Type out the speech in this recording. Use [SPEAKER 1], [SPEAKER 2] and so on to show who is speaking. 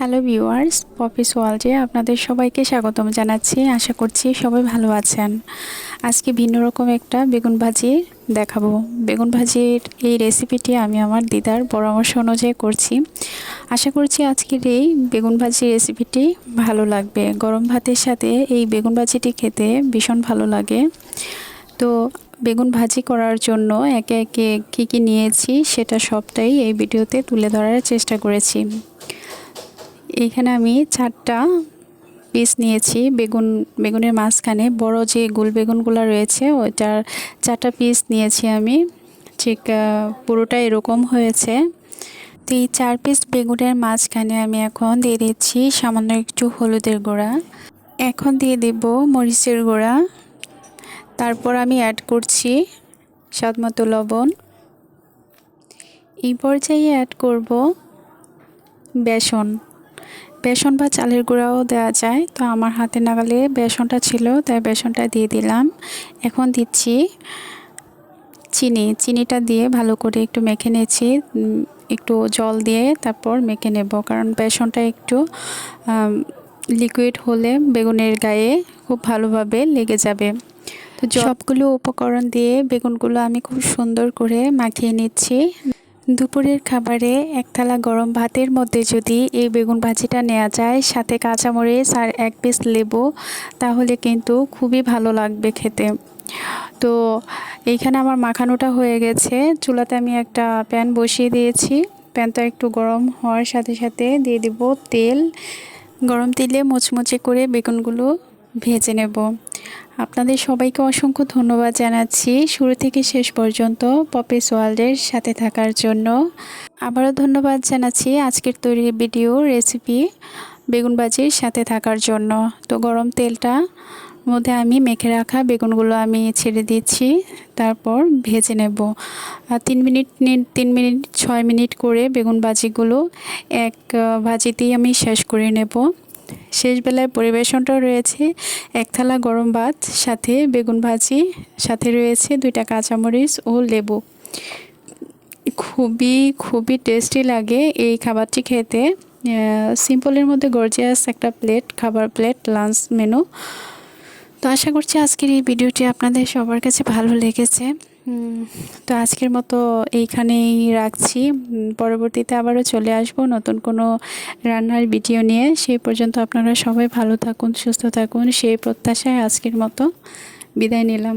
[SPEAKER 1] Hello viewers Poppy's ওয়ার্ল্ডে আপনাদের সবাইকে স্বাগতম জানাচ্ছি। আশা করছি সবাই ভালো আছেন। আজকে ভিন্ন রকম একটা বেগুন ভাজি দেখাবো। বেগুন ভাজির এই রেসিপিটি আমি আমার দিদার পরামর্শ অনুযায়ী করছি। আশা করছি আজকের এই বেগুন ভাজি রেসিপিটি ভালো লাগবে। গরম ভাতের সাথে এই বেগুন ভাজিটি খেতে ভীষণ ভালো লাগে। তো বেগুন ভাজি করার জন্য একে একে কী কী নিয়েছি সেটা সবটাই এই ভিডিওতে তুলে ধরার চেষ্টা করেছি। এখানে আমি চারটা পিস নিয়েছি। বেগুন, বেগুনের মাঝখানে বড় যে গোল বেগুনগুলো রয়েছে, ওইটার চারটা পিস নিয়েছি আমি। ঠিক পুরোটা এরকম হয়েছে। তো এই চার পিস বেগুনের মাঝখানে আমি এখন দিয়ে দিচ্ছি সামান্য একটু হলুদের গুঁড়া। এখন দিয়ে দেব মরিচের গুঁড়া। তারপর আমি অ্যাড করছি স্বাদমতো লবণ। এই পর্যায়ে অ্যাড করব বেসন। বেসন বা চালের গুঁড়াও দেওয়া যায়। তো আমার হাতে নাগালে বেসনটা ছিল, তাই বেসনটা দিয়ে দিলাম। এখন দিচ্ছি চিনি। চিনিটা দিয়ে ভালো করে একটু মেখে নিয়েছি। একটু জল দিয়ে তারপর মেখে নেব। কারণ বেসনটা একটু লিকুইড হলে বেগুনের গায়ে খুব ভালোভাবে লেগে যাবে। তো সবগুলো উপকরণ দিয়ে বেগুনগুলো আমি খুব সুন্দর করে মাখিয়ে নিচ্ছি। দুপুরের খাবারে এক থালা গরম ভাতের মধ্যে যদি এই বেগুন ভাজিটা নেওয়া যায়, সাথে কাঁচামরিচ আর এক পিস লেবু, তাহলে কিন্তু খুবই ভালো লাগবে খেতে। তো এইখানে আমার মাখানোটা হয়ে গেছে। চুলাতে আমি একটা প্যান বসিয়ে দিয়েছি। প্যানটা একটু গরম হওয়ার সাথে সাথে দিয়ে দেব তেল। গরম তেলে মুচমুচে করে বেগুনগুলো ভেজে নেব। আপনাদের সবাইকে অসংখ্য ধন্যবাদ জানাচ্ছি। শুরু থেকে শেষ পর্যন্ত পপিস ওয়ার্ল্ডের সাথে থাকার জন্য। আবারও ধন্যবাদ জানাচ্ছি আজকের তৈরি ভিডিও রেসিপি বেগুন ভাজির সাথে থাকার জন্য। তো গরম তেলটা মধ্যে আমি মেখে রাখা বেগুনগুলো আমি ছেড়ে দিচ্ছি, তারপর ভেজে নেব। তিন মিনিট তিন মিনিট, ছয় মিনিট করে বেগুন বাজিগুলো এক ভাজিতেই আমি শেষ করে নেব। শেষ বেলায় পরিবেশনটাও রয়েছে। এক থালা গরম ভাত, সাথে বেগুন ভাজি, সাথে রয়েছে দুইটা কাঁচামরিচ ও লেবু। খুবই খুবই টেস্টি লাগে এই খাবারটি খেতে। সিম্পলের মধ্যে গর্জিয়াস একটা প্লেট খাবার প্লেট লাঞ্চ মেনু তো আশা করছি আজকের এই ভিডিওটি আপনাদের সবার কাছে ভালো লেগেছে। তো আজকের মতো এইখানেই রাখছি। পরবর্তীতে আবারও চলে আসব নতুন কোনো রান্নার ভিডিও নিয়ে। সেই পর্যন্ত আপনারা সবাই ভালো থাকুন, সুস্থ থাকুন। সেই প্রত্যাশায় আজকের মতো বিদায় নিলাম।